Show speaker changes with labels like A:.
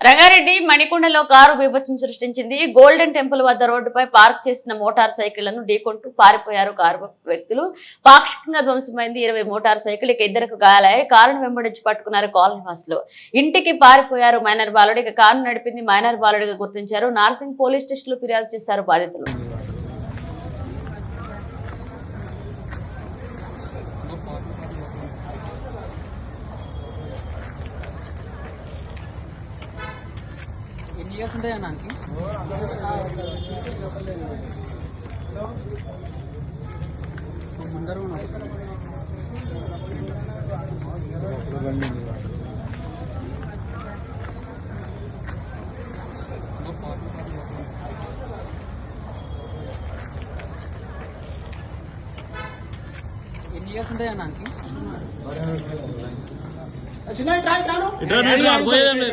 A: Rangareddy మణికొండలో car విభజన సృష్టించింది. Golden temple వద్ద రోడ్డుపై పార్క్ చేసిన మోటార్ సైకిళ్ళను ఢీకొంటూ పారిపోయారు కారు వ్యక్తులు. పాక్షికంగా ధ్వంసమైంది ఇరవై మోటార్ సైకిల్. ఇక ఇద్దరికి గాయాలయ్యాయి కారును వెంబడించి పట్టుకున్నారు కాలనీవాసులు ఇంటికి పారిపోయారు మైనర్ బాలుడు. ఇక కారు నడిపింది మైనర్ బాలుడిగా గుర్తించారు. నార్సింగ్ పోలీస్ స్టేషన్లో ఫిర్యాదు చేశారు బాధితులు.
B: ఎన్ని ఇయర్స్ ఉంటాయి అన్నానికి ముందర ఎన్ని ఇయర్స్ ఉంటాయి అన్నానికి
C: చిన్న ట్రాక్ రాను.
D: ఇట్లా పోయేదండి